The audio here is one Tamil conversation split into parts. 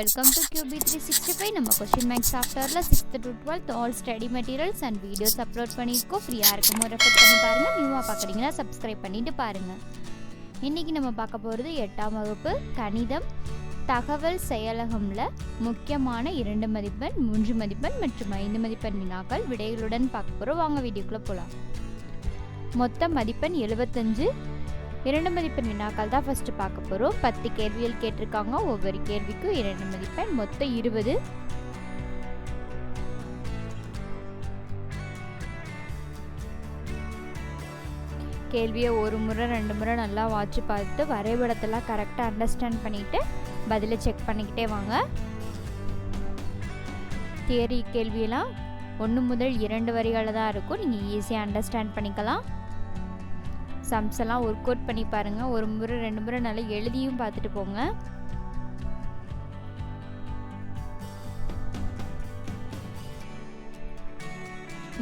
Welcome to QB three sixty five நம்ம கொஷின் மேக்ஸ் சாஃப்ட்வேரில் sixth to twelfth all study materials and videos upload பண்ணியிருக்கோம். ஃப்ரீயாக இருக்கும் ரெஃபர் பண்ணி பாருங்கள் நியூவாக பார்க்குறீங்கன்னா சப்ஸ்கிரைப் பண்ணிட்டு பாருங்கள் இன்றைக்கி நம்ம பார்க்க போகிறது எட்டாம் வகுப்பு கணிதம். தகவல் செயலகமில் முக்கியமான இரண்டு மதிப்பெண் மூன்று மதிப்பெண் மற்றும் ஐந்து மதிப்பெண் வினாக்கள் விடைகளுடன் பார்க்க போகிறோம் வாங்க வீடியோக்குள்ளே போகலாம் மொத்த மதிப்பெண் எழுபத்தஞ்சு இரண்டு மதிப்பெண் வினாக்கள் தான் ஃபஸ்ட்டு பார்க்க போகிறோம் பத்து கேள்விகள் கேட்டிருக்காங்க. ஒவ்வொரு கேள்விக்கும் இரண்டு மதிப்பெண். மொத்தம் இருபது. கேள்வியை ஒரு முறை ரெண்டு முறை நல்லா வாட்சி பார்த்துட்டு வரைபடத்தெல்லாம் கரெக்டாக அண்டர்ஸ்டாண்ட் பண்ணிவிட்டு பதிலை செக் பண்ணிக்கிட்டே வாங்க. தியரி கேள்வியெல்லாம் ஒன்று முதல் இரண்டு வரிகளில் தான் இருக்கும். நீங்கள் ஈஸியாக அண்டர்ஸ்டாண்ட் பண்ணிக்கலாம். சம்ஸ் எல்லாம் ஒர்க் அவுட் பண்ணி பாருங்கள் ஒரு முறை ரெண்டு முறை நல்லா எழுதியும் பார்த்துட்டு போங்க.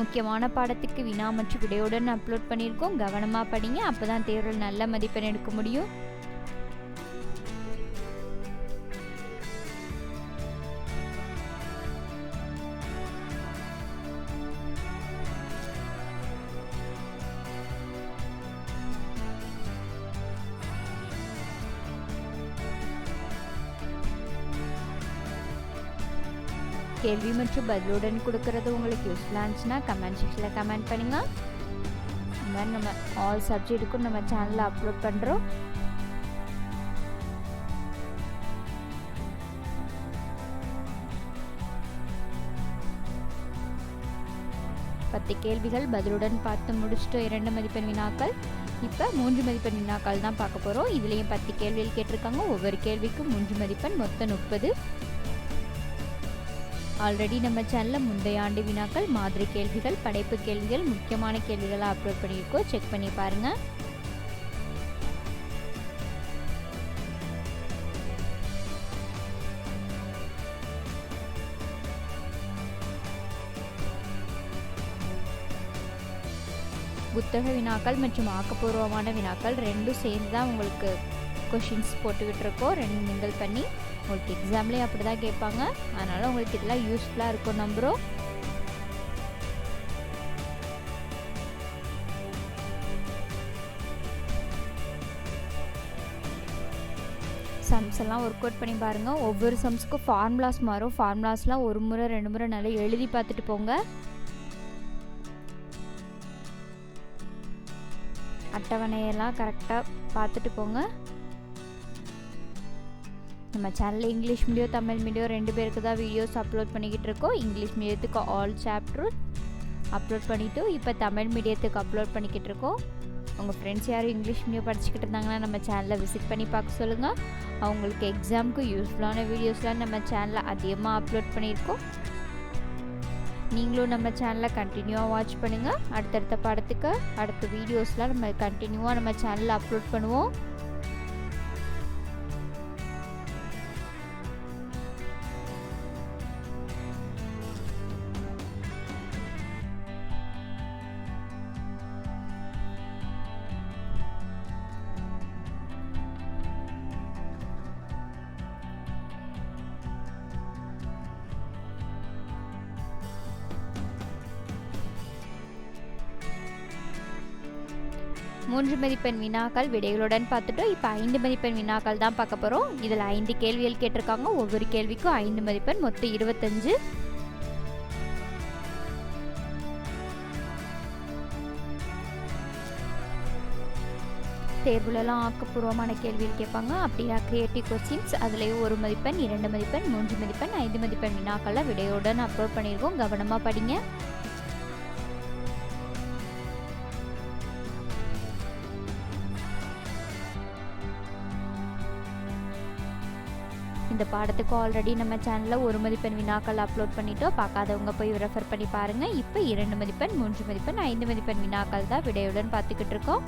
முக்கியமான பாடத்துக்கு வினா மற்றும் விடையுடன் அப்லோட் பண்ணியிருக்கோம். கவனமாக படிங்க. அப்போ தான் தேர்வில் நல்ல மதிப்பெண் எடுக்க முடியும். கேள்வி மற்றும் பதிலுடன் கொடுக்கறது உங்களுக்கு யூஸ்ஃபுல்லாக இருந்துச்சுன்னா கமெண்ட் செக்ஷனில் கமெண்ட் பண்ணுங்கள் இந்த மாதிரி நம்ம ஆல் சப்ஜெக்ட்டுக்கும் நம்ம சேனலில் அப்லோட் பண்ணுறோம் பத்து கேள்விகள் பதிலுடன் பார்த்து முடிச்சிட்டோம். இரண்டு மதிப்பெண் வினாக்கள். இப்போ மூன்று மதிப்பெண் வினாக்கள் தான் பார்க்க போகிறோம் இதுலேயும் பத்து கேள்விகள் கேட்டிருக்காங்க. ஒவ்வொரு கேள்விக்கும் மூன்று மதிப்பெண் மொத்தம் முப்பது. ஆல்ரெடி நம்ம சேனலில் முந்தைய ஆண்டு வினாக்கள் மாதிரி கேள்விகள் படைப்பு கேள்விகள் முக்கியமான கேள்விகளாக அப்லோட் பண்ணியிருக்கோம். செக் பண்ணி பாருங்கள் புத்தக வினாக்கள் மற்றும் ஆக்கப்பூர்வமான வினாக்கள் ரெண்டும் சேர்ந்து தான் உங்களுக்கு கொஷின்ஸ் போட்டுக்கிட்டு இருக்கோம். ரெண்டு மிங்கிள் பண்ணி உங்களுக்கு எக்ஸாம்லேயும் அப்படி தான் கேட்பாங்க. அதனால் உங்களுக்கு இதெல்லாம் யூஸ்ஃபுல்லாக இருக்கும் நம்புகிறோம் சம்ஸ் எல்லாம் ஒர்க் அவுட் பண்ணி பாருங்கள் ஒவ்வொரு சம்ஸுக்கும் ஃபார்முலாஸ் மாறும். ஃபார்முலாஸ்லாம் ஒரு முறை ரெண்டு முறை நல்லா எழுதி பார்த்துட்டு போங்க. அட்டவணையெல்லாம் கரெக்டாக பார்த்துட்டு போங்க. நம்ம சேனலில் இங்கிலீஷ் மீடியம் தமிழ் மீடியம் ரெண்டு பேருக்கு தான் வீடியோஸ் அப்லோட் பண்ணிக்கிட்டு இருக்கோம் இங்கிலீஷ் மீடியத்துக்கு ஆல் சாப்டரும் அப்லோட் பண்ணிவிட்டு இப்போ தமிழ் மீடியத்துக்கு அப்லோட் பண்ணிக்கிட்டு இருக்கோம் உங்கள் ஃப்ரெண்ட்ஸ் யாரும் இங்கிலீஷ் மீடியம் படிச்சுக்கிட்டு இருந்தாங்கன்னா நம்ம சேனலை விசிட் பண்ணி பார்க்க சொல்லுங்கள் அவங்களுக்கு எக்ஸாமுக்கு யூஸ்ஃபுல்லான வீடியோஸ்லாம் நம்ம சேனலில் அதிகமாக அப்லோட் பண்ணியிருக்கோம். நீங்களும் நம்ம சேனலை கண்டினியூவாக வாட்ச் பண்ணுங்கள் அடுத்தடுத்த படத்துக்கு அடுத்த வீடியோஸ்லாம் நம்ம கண்டினியூவாக நம்ம சேனலில் அப்லோட் பண்ணுவோம். மூன்று மதிப்பெண் வினாக்கள் விடைகளுடன் பார்த்துட்டோம் இப்போ ஐந்து மதிப்பெண் வினாக்கள் தான் பார்க்க போகிறோம் இதில் ஐந்து கேள்விகள் கேட்டிருக்காங்க. ஒவ்வொரு கேள்விக்கும் ஐந்து மதிப்பெண் மொத்தம் இருபத்தஞ்சு. தேர்வுலலாம் ஆக்கப்பூர்வமான கேள்விகள் கேட்பாங்க. அப்படியா கிரியேட்டிவ் கொஸ்டின்ஸ் அதுலேயும் ஒரு மதிப்பெண் இரண்டு மதிப்பெண் மூன்று மதிப்பெண் ஐந்து மதிப்பெண் வினாக்களை விடையுடன் அப்லோட் பண்ணியிருக்கோம் கவனமாக படிங்க. இந்த பாடத்துக்கு ஆல்ரெடி நம்ம சேனலில் ஒரு மதிப்பெண் வினாக்கள் அப்லோட் பண்ணிட்டோம். பார்க்காதவங்க போய் ரெஃபர் பண்ணி பாருங்கள் இப்போ இரண்டு மதிப்பெண் மூன்று மதிப்பெண் ஐந்து மதிப்பெண் வினாக்கள் தான் விடையுடன் பார்த்துக்கிட்டு இருக்கோம்.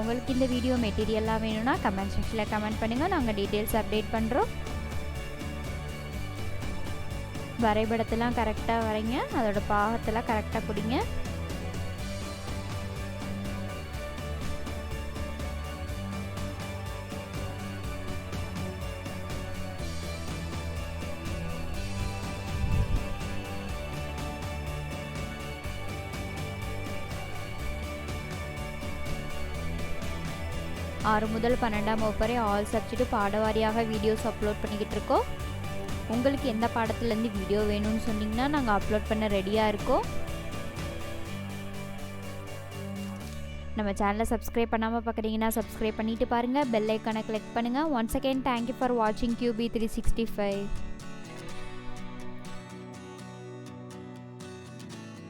உங்களுக்கு இந்த வீடியோ மெட்டீரியல்லாம் வேணும்னா கமெண்ட் செக்ஷனில் கமெண்ட் பண்ணுங்கள் நாங்கள் டீட்டெயில்ஸ் அப்டேட் பண்ணுறோம் வரைபடத்தெல்லாம் கரெக்டாக வரைங்க. அதோட பாகத்தெல்லாம் கரெக்டாக குடிங்க ஆறு முதல் பன்னெண்டாம் வகுப்பு வரை ஆல் சப்ஜெக்ட் பாடவாரியாக வீடியோஸ் அப்லோட் பண்ணிக்கிட்டு இருக்கோம். உங்களுக்கு எந்த பாடத்துலேருந்து வீடியோ வேணும்னு சொன்னிங்கன்னா நாங்கள் அப்லோட் பண்ண ரெடியாக இருக்கோம். நம்ம சேனலை சப்ஸ்கிரைப் பண்ணாமல் பார்க்குறீங்கன்னா சப்ஸ்கிரைப் பண்ணிவிட்டு பாருங்கள் பெல் ஐக்கானை கிளிக் பண்ணுங்கள் once again thank you for வாட்சிங் Q B three sixty five